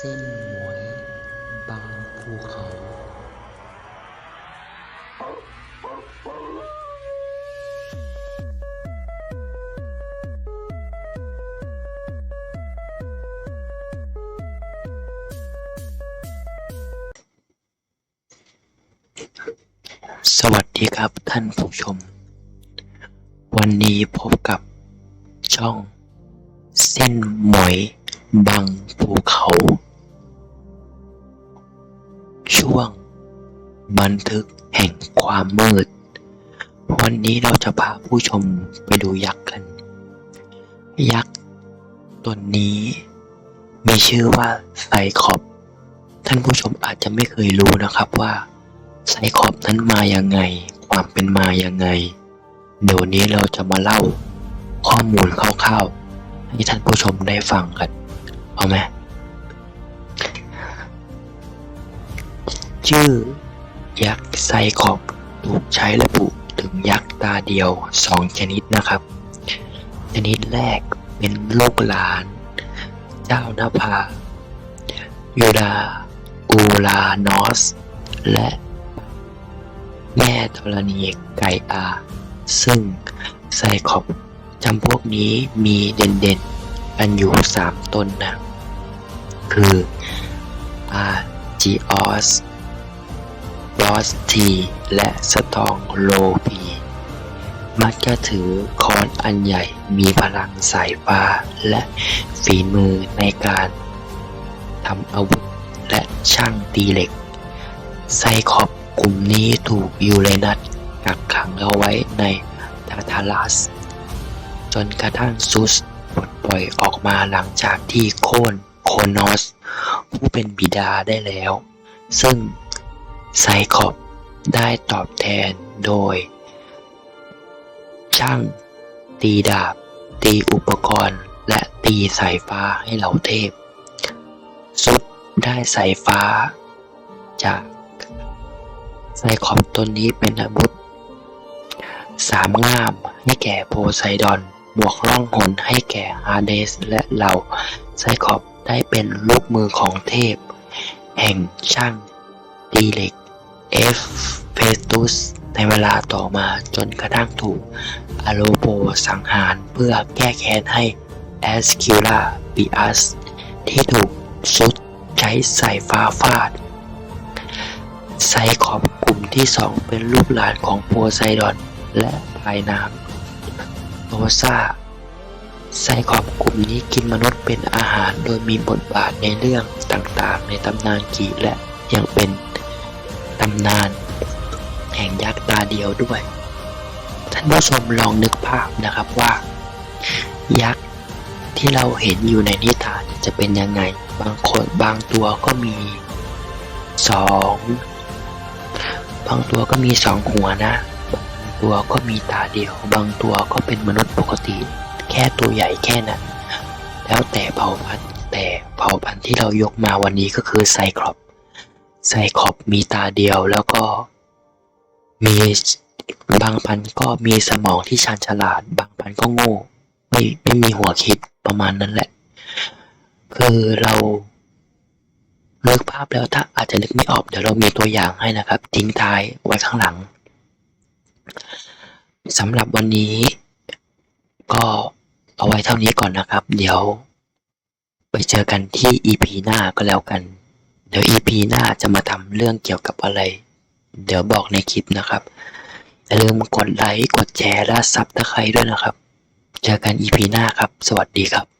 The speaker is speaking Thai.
เส้นหมวยบางภูเขา สวัสดีครับท่านผู้ชม วันนี้พบกับช่อง เส้นหมอยบังภูเขา บันทึกแห่งความมืด วันนี้เราจะพาผู้ชมไปดูยักษ์กัน ยักษ์ตนนี้ มีชื่อว่าไซคอป ท่านผู้ชมอาจจะไม่เคยรู้นะครับว่าไซคอปนั้นมาอยังไง ความเป็นมาอยังไง เดี๋ยวนี้เราจะมาเล่าข้อมูลคร่าวๆให้ท่านผู้ชมได้ฟังกันเอาไหมชื่อ ยักษ์ไซคอปถูกใช้ระบุถึงยักษ์ตาเดียวสองชนิดนะครับ ชนิดแรกเป็นลูกหลาน เจ้านภายูดาอูลานอส และแม่ธรณีไกอา ซึ่งไซคอปจำพวกนี้มีเด่นๆ กันอยู่สามตนนะ คืออาจีออส บอสที และสตองโลพี มักจะถือค้อนอันใหญ่มีพลังสายฟ้าและฝีมือในการทำอาวุธและช่างตีเหล็ก ไซคอปกลุ่มนี้ถูกยูเรนัสกักขังเอาไว้ในทาทารัส จนกระทั่งซุสปลดปล่อยออกมาหลังจากที่โค่นโคนอส ผู้เป็นบิดาได้แล้ว ซึ่ง ไซคอปได้ตอบแทนโดย ช่าง ตีดาบ ตีอุปกรณ์ และตีสายฟ้าให้เหล่าเทพ ซุดได้สายฟ้า จากไซคอปตนนี้เป็นอาวุธสามง่ามให้แก่โพไซดอน บวกล่องหนให้แก่ฮาเดสและเหล่าไซคอปได้เป็นลูกมือของเทพ แห่งช่างตีเหล็ก เอฟเฟตุสในเวลาต่อมาจนกระทั่งถูกอโลโปสังหารเพื่อแก้แค้นให้แอสคิล่าปิอัสที่ถูกซุดใช้สายฟ้าฟาด ไซคอปกลุ่มที่สองเป็นลูกหลานของโพไซดอนและพายน้ำโนซาไซคอปกลุ่มนี้กินมนุษย์เป็นอาหารโดยมีบทบาทในเรื่องต่างๆ ในตำนานกีและยังเป็น ตำนาน แห่งยักษ์ตาเดียวด้วย ท่านผู้ชมลองนึกภาพนะครับว่า ยักษ์ที่เราเห็นอยู่ในนิทานจะเป็นยังไง บางคนบางตัวก็มีสองบางตัวก็มีสองหัวนะ บางตัวก็มีตาเดียว บางตัวก็เป็นมนุษย์ปกติ แค่ตัวใหญ่แค่นั้น แล้วแต่เผ่าพันธุ์แต่เผ่าพันธุ์ที่เรายกมาวันนี้ก็คือไซคลอป ไซคลอปมีตาเดียวแล้วก็ มีบางพันก็มีสมองที่ชาญฉลาด บางพันก็โง่ ไม่ไม่มีหัวคิดประมาณนั้นแหละ คือเรานึกภาพแล้วถ้าอาจจะนึกไม่ออกเดี๋ยวเรามีตัวอย่างให้นะครับ ทิ้งท้ายไว้ข้างหลังสำหรับวันนี้ ก็เอาไว้เท่านี้ก่อนนะครับ เดี๋ยว ไปเจอกันที่ EP หน้าก็แล้วกัน เดี๋ยว EP หน้าจะมาทำเรื่องเกี่ยวกับอะไร เดี๋ยวบอกในคลิปนะครับ อย่าลืมกดไลค์ กดแชร์ และซับตะไคร้ด้วยนะครับ เจอกัน EP หน้าครับ สวัสดีครับ